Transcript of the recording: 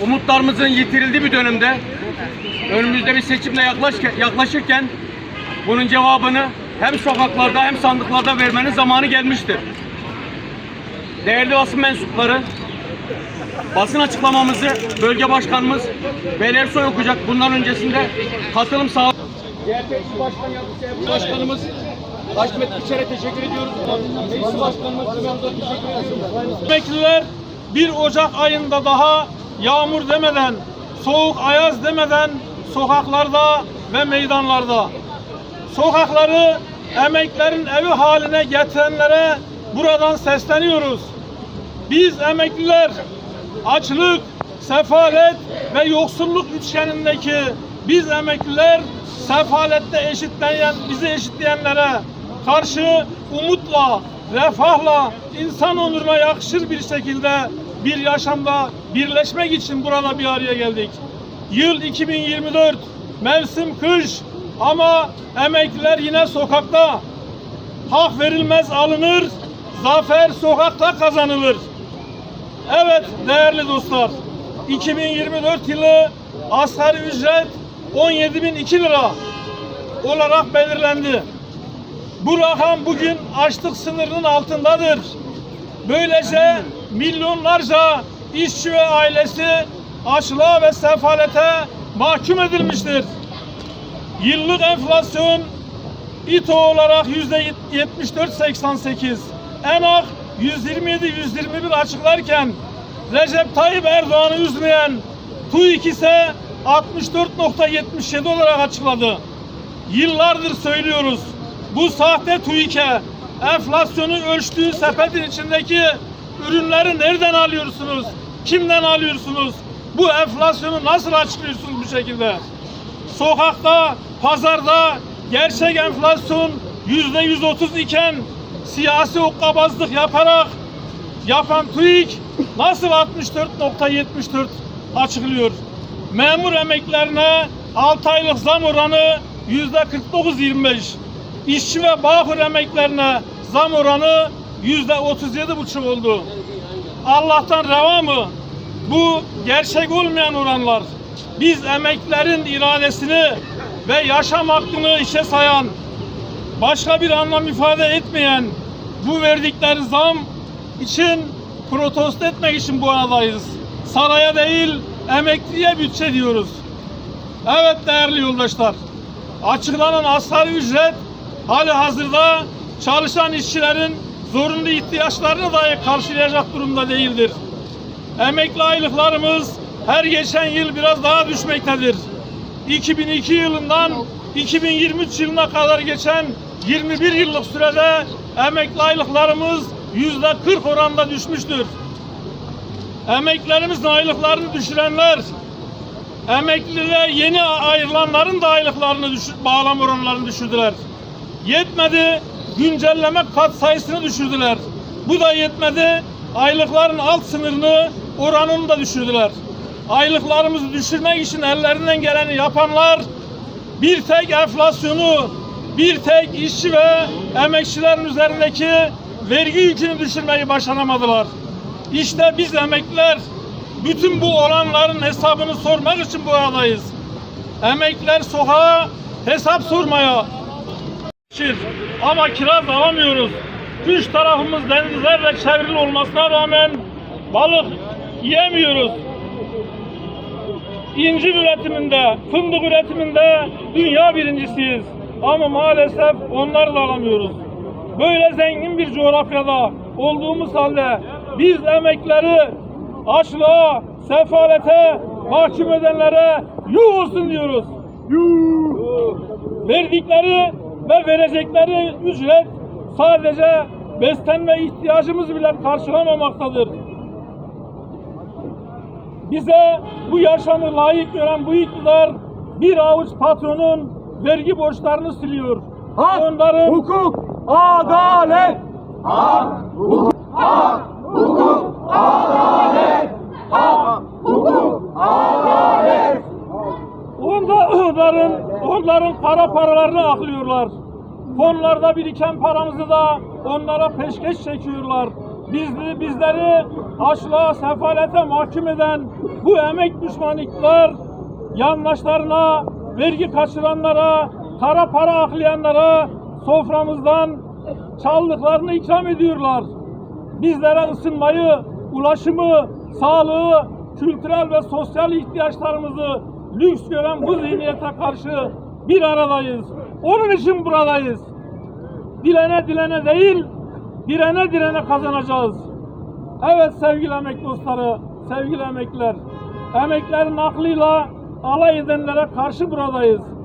umutlarımızın yitirildiği bir dönemde önümüzde bir seçimle yaklaşırken bunun cevabını hem sokaklarda hem sandıklarda vermenin zamanı gelmiştir. Değerli basın mensupları, basın açıklamamızı bölge başkanımız Beler Soy okuyacak. Bundan öncesinde katılım sağ CHP Başkan Başkanımız Haşmet İçer'e teşekkür ediyoruz. Meclis Başkanımız Cumhurbaşkanı teşekkür ediyoruz. Emekliler 1 Ocak ayında daha yağmur demeden, soğuk ayaz demeden sokaklarda ve meydanlarda. Sokakları emeklerin evi haline getirenlere buradan sesleniyoruz. Biz emekliler açlık, sefalet ve yoksulluk üçgenindeki biz emekliler sefalette eşitleyen, bizi eşitleyenlere karşı umutla, refahla, insan onuruna yakışır bir şekilde bir yaşamda birleşmek için burada bir araya geldik. Yıl 2024, mevsim kış ama emekliler yine sokakta. Hak verilmez alınır, zafer sokakta kazanılır. Evet değerli dostlar, 2024 yılı asgari ücret 17.002 lira olarak belirlendi. Bu rakam bugün açlık sınırının altındadır. Böylece milyonlarca işçi ve ailesi açlığa ve sefalete mahkum edilmiştir. Yıllık enflasyon İTO olarak yüzde 74.88, ENAK 127-121 açıklarken Recep Tayyip Erdoğan'ı üzmeyen TÜİK ise 64.77 olarak açıkladı. Yıllardır söylüyoruz. Bu sahte TÜİK'e enflasyonu ölçtüğü sepetin içindeki ürünleri nereden alıyorsunuz? Kimden alıyorsunuz? Bu enflasyonu nasıl açıklıyorsunuz bu şekilde? Sokakta, pazarda gerçek enflasyon yüzde 130 iken siyasi okkabazlık yaparak yapan TÜİK nasıl 64.74 açıklıyor? Memur emeklerine 6 aylık zam oranı yüzde 49.25. İşçi ve bağkur emeklerine zam oranı yüzde 37.5 oldu. Allah'tan reva mı? Bu gerçek olmayan oranlar. Biz emeklilerin iradesini ve yaşam hakkını işe sayan, başka bir anlam ifade etmeyen bu verdikleri zam için protesto etmek için bu aradayız. Saraya değil, emekliye bütçe diyoruz. Evet değerli yoldaşlar, açıklanan asgari ücret hali hazırda çalışan işçilerin zorunlu ihtiyaçlarını dahi karşılayacak durumda değildir. Emekli aylıklarımız her geçen yıl biraz daha düşmektedir. 2002 yılından 2023 yılına kadar geçen 21 yıllık sürede emekli aylıklarımız yüzde 40 oranda düşmüştür. Emeklerimizin aylıklarını düşürenler, emekliliğe yeni ayrılanların da aylıklarını düşür, bağlam oranlarını düşürdüler. Yetmedi, güncelleme kat sayısını düşürdüler. Bu da yetmedi, aylıkların alt sınırını, oranını da düşürdüler. Aylıklarımızı düşürmek için ellerinden geleni yapanlar bir tek enflasyonu, bir tek işçi ve emekçilerin üzerindeki vergi yükünü düşürmeyi başaramadılar. İşte biz emekliler bütün bu olanların hesabını sormak için bu aradayız. Emekliler sokağa hesap sormaya, Şir. Ama kiraz alamıyoruz. Üç tarafımız denizlerle çevrili olmasına rağmen balık yiyemiyoruz. İncir üretiminde, fındık üretiminde dünya birincisiyiz. Ama maalesef onları da alamıyoruz. Böyle zengin bir coğrafyada olduğumuz halde biz emekleri açlığa, sefalete mahkum edenlere yuh olsun diyoruz. Yuh! Verdikleri ve verecekleri ücret sadece beslenme ihtiyacımızı bile karşılamamaktadır. Bize bu yaşamı layık gören bu iktidar bir avuç patronun vergi borçlarını siliyor. Hak, Onların hukuk, adalet. Hak, hukuk, hak, hukuk, adalet. Hak, hukuk, adalet. Onda, onların para paralarını aklıyorlar. Fonlarda biriken paramızı da onlara peşkeş çekiyorlar. bizli, bizleri açlığa, sefalete mahkum eden bu emek düşmanı iktidar vergi kaçıranlara, kara para aklayanlara soframızdan çaldıklarını ikram ediyorlar. Bizlere ısınmayı, ulaşımı, sağlığı, kültürel ve sosyal ihtiyaçlarımızı lüks gören bu zihniyete karşı bir aradayız. Onun için buradayız. Dilene dilene değil, direne direne kazanacağız. Evet sevgili emek dostları, sevgili emekliler, emeklerin aklıyla alay edenlere karşı buradayız.